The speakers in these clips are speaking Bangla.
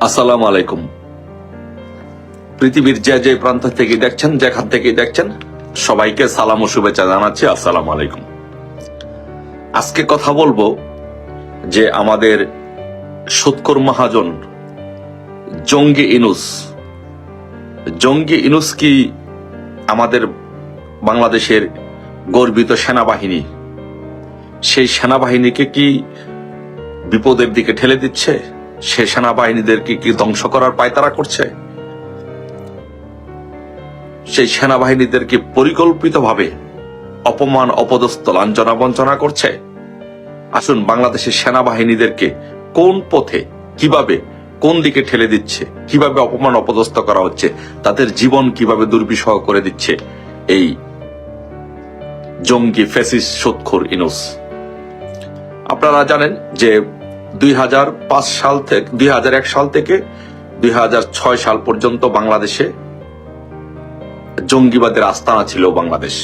আসসালামু আলাইকুম। পৃথিবীর যে যে প্রান্ত থেকে দেখছেন, যেখান থেকে দেখছেন, সবাইকে সালাম ও শুভেচ্ছা জানাচ্ছি। আসসালামু আলাইকুম। আজকে কথা বলব যে আমাদের সুৎকর মহাজন জঙ্গি ইনুস। জঙ্গি ইনুস কি আমাদের বাংলাদেশের গর্বিত সেনাবাহিনী? সেই সেনাবাহিনীকে কি বিপদের দিকে ঠেলে দিচ্ছে? সে সেনাবাহিনীদেরকে কি ধ্বংস করার পায়তারা করছে? সেই সেনাবাহিনীদেরকে পরিকল্পিতভাবে অপমান, অপদস্থ, লাঞ্ছনা, বঞ্চনা করছে? আসুন বাংলাদেশের সেনাবাহিনীদেরকে কোন পথে, কীভাবে, কোন দিকে ঠেলে দিচ্ছে, কীভাবে অপমান, অপদস্থ করা হচ্ছে, তাদের জীবন কীভাবে দুর্বিষহ করে দিচ্ছে? এই জঙ্গি ফেসিস সোৎখোর ইনুস। আপনারা জানেন যে দুই হাজার পাঁচ সাল থেকে, দুই হাজার এক সাল থেকে দুই হাজার ছয় সাল পর্যন্ত বাংলাদেশে জঙ্গিবাদের আস্তানা ছিল বাংলাদেশ।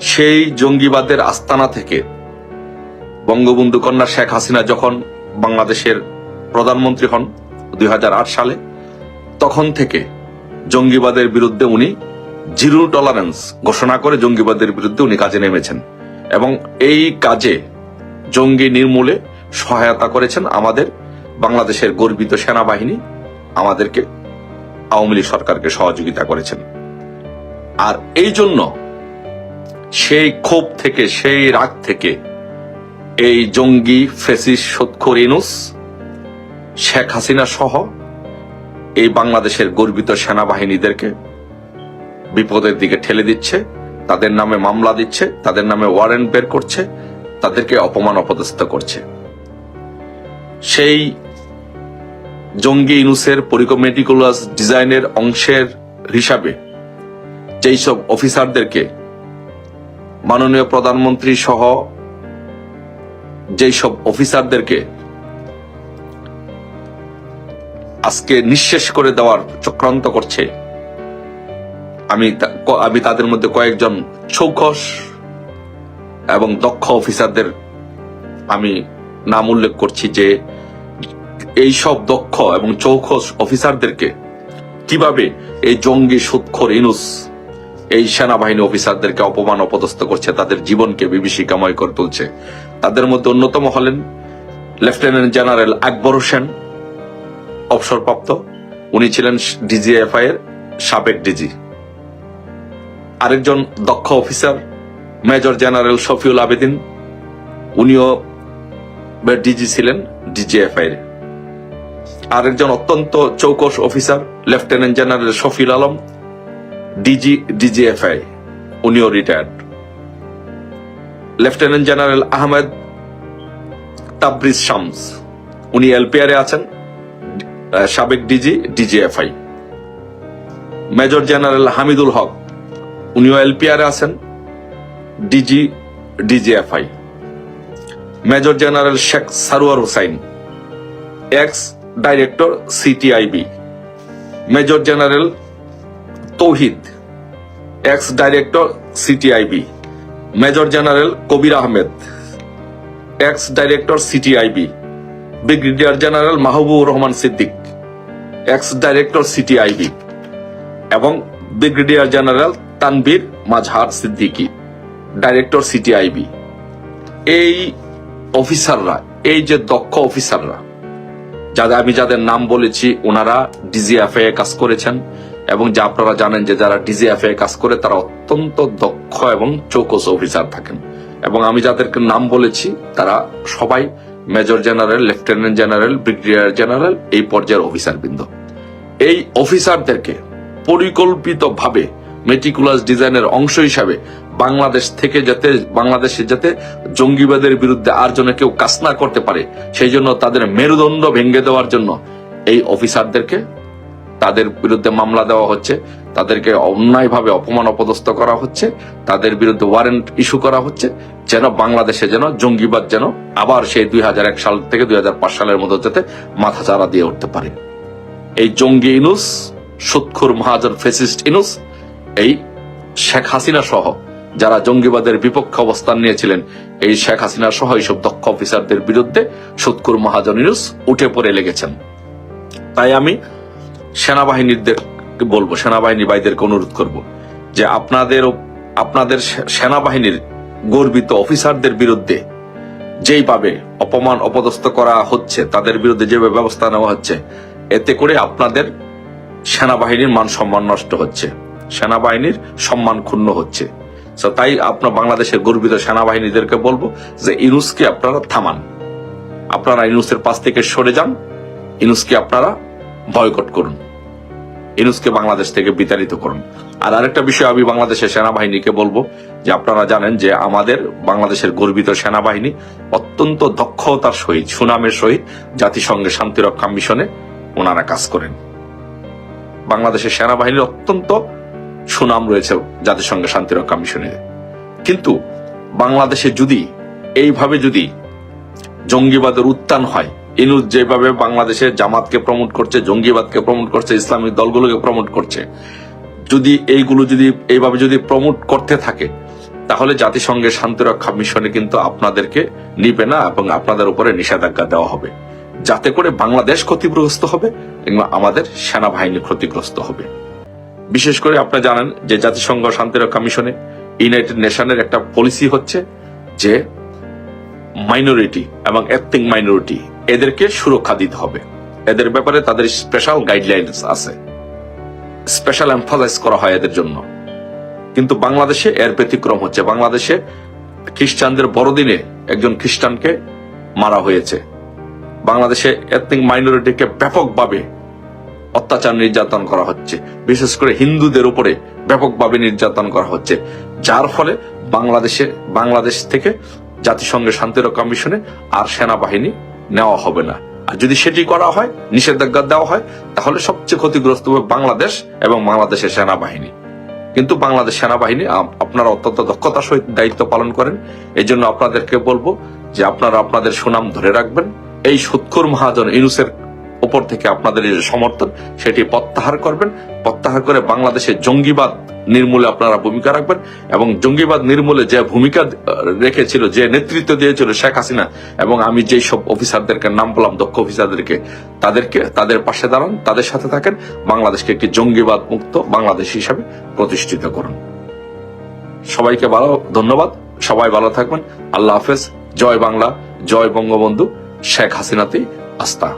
সেই জঙ্গিবাদের আস্তানা থেকে বঙ্গবন্ধু কন্যা শেখ হাসিনা যখন বাংলাদেশের প্রধানমন্ত্রী হন দুই হাজার আট সালে, তখন থেকে জঙ্গিবাদের বিরুদ্ধে উনি জিরো টলারেন্স ঘোষণা করে জঙ্গিবাদের বিরুদ্ধে উনি কাজে নেমেছেন। এবং এই কাজে জঙ্গি নির্মূলে সহায়তা করেছেন আমাদের বাংলাদেশের গর্বিত সেনাবাহিনী, আমাদেরকে আওয়ামী লীগ সরকারকে সহযোগিতা করেছেন। আর এই জন্য সেই ক্ষোভ থেকে, সেই রাগ থেকে এই জঙ্গি ফেসিস সৎখর ইনুস, শেখ হাসিনা সহ এই বাংলাদেশের গর্বিত সেনাবাহিনীদেরকে বিপদের দিকে ঠেলে দিচ্ছে, তাদের নামে মামলা দিচ্ছে, তাদের নামে ওয়ারেন্ট বের করছে তাদেরকে অপমান অপদস্থ করছে। সেই জঙ্গি ইনুসের পরিকমেটিকুলাস ডিজাইনের অংশের হিসাবে যেই সব অফিসারদেরকে মাননীয় প্রধানমন্ত্রী সহ যেই সব অফিসারদেরকে আজকে নিঃশেষ করে দেওয়ার চক্রান্ত করছে, আমি আমি তাদের মধ্যে কয়েকজন চৌখস এবং দক্ষ অফিসারদের আমি নাম উল্লেখ করছি যে এই সব দক্ষ এবং চৌখস অফিসারদেরকে কীভাবে এই জঙ্গি সুৎখর ইনুস, এই সেনাবাহিনী অফিসারদেরকে অপমান অপদস্থ করছে, তাদের জীবনকে বিভীষিকাময় করে তুলছে। তাদের মধ্যে অন্যতম হলেন লেফটেন্যান্ট জেনারেল আকবর হোসেন, অবসরপ্রাপ্ত। উনি ছিলেন ডিজিএফআই এর সাবেক ডিজি। আরেকজন দক্ষ officer major general Shafiul Abedin, উনিও ডিজি ছিলেন ডিজিএফআই আরেকজন অত্যন্ত চৌকস officer, lieutenant general Shafiul Alam, DG, DGFI, উনিও retired lieutenant general Ahmed Tabrez Shams, উনি এলপিআর আছেন সাবেক DG, DGFI. Major general Hamidul Haque, উনিও এলপিআর আছেন DG DGFI major general Sheikh Sarwar Hussain ex director CTIB major general Tauhid ex director CTIB major general Kabir Ahmed ex director CTIB brigadier general Mahbubur Rahman Siddique ex director CTIB এবং brigadier general Tanvir Mazhar Siddiqui director CTIB এই অফিসাররা, এই যে দক্ষ অফিসাররা যাদের আমি যাদের নাম বলেছি, ওনারা ডিজিএফএ কাজ করেছেন এবং যা আপনারা জানেন যে যারা ডিজিএফএ কাজ করে, তারা অত্যন্ত দক্ষ এবং চৌকস অফিসার থাকেন। এবং আমি যাদেরকে নাম বলেছি, তারা সবাই major general, lieutenant general, brigadier general, এই পর্যায়ের অফিসার বৃন্দ এই অফিসারদেরকে পরিকল্পিতভাবে মেটিকুলাস ডিজাইনের অংশ হিসাবে বাংলাদেশ থেকে যাতে, বাংলাদেশে যাতে জঙ্গিবাদের বিরুদ্ধে আর যেন কেউ কাজ না করতে পারে, সেই জন্য তাদের মেরুদণ্ড ভেঙে দেওয়ার জন্য এই অফিসারদেরকে, তাদের বিরুদ্ধে মামলা দেওয়া হচ্ছে, তাদেরকে অন্যায়ভাবে অপমান অপদস্থ করা হচ্ছে, তাদের বিরুদ্ধে ওয়ারেন্ট ইস্যু করা হচ্ছে, যেন বাংলাদেশে যেন জঙ্গিবাদ যেন আবার সেই দুই হাজার এক সাল থেকে দুই হাজার পাঁচ সালের মধ্যে যাতে মাথা চারা দিয়ে উঠতে পারে। এই জঙ্গি ইনুস, সুৎখুর মহাজন ফেসিস্ট ইনুস, এই শেখ হাসিনা সহ যারা জঙ্গিবাদের বিপক্ষে অবস্থান নিয়েছিলেন, এই শেখ হাসিনা সহ এইসব দক্ষ অফিসারদের বিরুদ্ধে সুৎকুর মহাজন উঠে পড়ে লেগেছেন। তাই আমি সেনাবাহিনীদের বলব, সেনাবাহিনী ভাইদেরকে অনুরোধ করব যে আপনাদের আপনাদের সেনাবাহিনীর গর্বিত অফিসারদের বিরুদ্ধে যেইভাবে অপমান অপদস্থ করা হচ্ছে, তাদের বিরুদ্ধে যেভাবে ব্যবস্থা নেওয়া হচ্ছে, এতে করে আপনাদের সেনাবাহিনীর মান সম্মান নষ্ট হচ্ছে, সেনাবাহিনীর সম্মান ক্ষুণ্ণ হচ্ছে। তাই আপনার বাংলাদেশের গর্বিত সেনাবাহিনীদেরকে বলব যে ইনুসকে আপনারা থামান। আপনারা ইনুসের পাশ থেকে সরে যান। ইনুসকে আপনারা বয়কট করুন। ইনুসকে বাংলাদেশ থেকে বিতাড়িত করুন। আর আরেকটা বিষয় আমি বাংলাদেশের সেনাবাহিনীকে বলব যে আপনারা জানেন যে আমাদের বাংলাদেশের গর্বিত সেনাবাহিনী অত্যন্ত দক্ষতার সহিত, সুনামের সহিত জাতিসংঘের শান্তিরক্ষা মিশনে ওনারা কাজ করেন। বাংলাদেশের সেনাবাহিনীর অত্যন্ত সুনাম রয়েছে জাতিসংঘের শান্তিরক্ষা মিশনে। কিন্তু বাংলাদেশে যদি, এইভাবে যদি জঙ্গিবাদের উত্থান হয়, ইনুস যেভাবে বাংলাদেশে জামাতকে প্রমোট করছে, জঙ্গিবাদকে প্রমোট করছে, ইসলামিক দলগুলোকে প্রমোট করছে, যদি এইগুলো যদি, এইভাবে যদি প্রমোট করতে থাকে, তাহলে জাতিসংঘের শান্তিরক্ষা মিশনে কিন্তু আপনাদেরকে নিবে না এবং আপনাদের উপরে নিষেধাজ্ঞা দেওয়া হবে। যাতে করে বাংলাদেশ ক্ষতিগ্রস্ত হবে এবং আমাদের সেনাবাহিনী ক্ষতিগ্রস্ত হবে। বিশেষ করে আপনি জানেন যে জাতিসংঘ শান্তিরক্ষা মিশনে ইউনাইটেড নেশনের একটা পলিসি হচ্ছে যে মাইনরিটি এবং এথনিক মাইনরিটি এদেরকে সুরক্ষা দিতে হবে। এদের ব্যাপারে তাদের স্পেশাল গাইডলাইন্স আছে। স্পেশাল এমফাসাইজ করা হয় এদের জন্য। কিন্তু বাংলাদেশে এর ব্যতিক্রম হচ্ছে। বাংলাদেশে খ্রিস্টানদের বড়দিনে একজন খ্রিস্টানকে মারা হয়েছে। বাংলাদেশে এথনিক মাইনরিটিকে ব্যাপকভাবে অত্যাচার নির্যাতন করা হচ্ছে। বিশেষ করে হিন্দুদের উপরে ব্যাপকভাবে নির্যাতন করা হচ্ছে। যার ফলে বাংলাদেশে, বাংলাদেশ থেকে জাতিসংঘের শান্তিরক্ষা মিশনে আর সেনাবাহিনী নেওয়া হবে না। আর যদি সেটি করা হয়, নিষেধাজ্ঞা দেওয়া হয়, তাহলে সবচেয়ে ক্ষতিগ্রস্ত হবে বাংলাদেশ এবং বাংলাদেশের সেনাবাহিনী। কিন্তু বাংলাদেশ সেনাবাহিনী আপনারা অত্যন্ত দক্ষতার সহিত দায়িত্ব পালন করেন। এই জন্য আপনাদেরকে বলব যে আপনারা আপনাদের সুনাম ধরে রাখবেন। এই সুৎখুর মহাজন ইনুসের উপর থেকে আপনাদের যে সমর্থন, সেটি প্রত্যাহার করবেন। প্রত্যাহার করে বাংলাদেশে জঙ্গিবাদ নির্মূলে আপনারা ভূমিকা রাখবেন এবং জঙ্গিবাদ নির্মূলে যে ভূমিকা রেখেছিল, যে নেতৃত্ব দিয়েছিল শেখ হাসিনা এবং আমি যেই সব অফিসারদেরকে, নাম বললাম, দক্ষ অফিসারদেরকে, তাদেরকে, তাদের পাশে দাঁড়ান, তাদের সাথে থাকেন। বাংলাদেশকে একটি জঙ্গিবাদ মুক্ত বাংলাদেশ হিসাবে প্রতিষ্ঠিত করুন। সবাইকে ভালো, ধন্যবাদ। সবাই ভালো থাকবেন। আল্লাহ হাফেজ। জয় বাংলা, জয় বঙ্গবন্ধু। শেখ হাসিনাতেই আস্থা।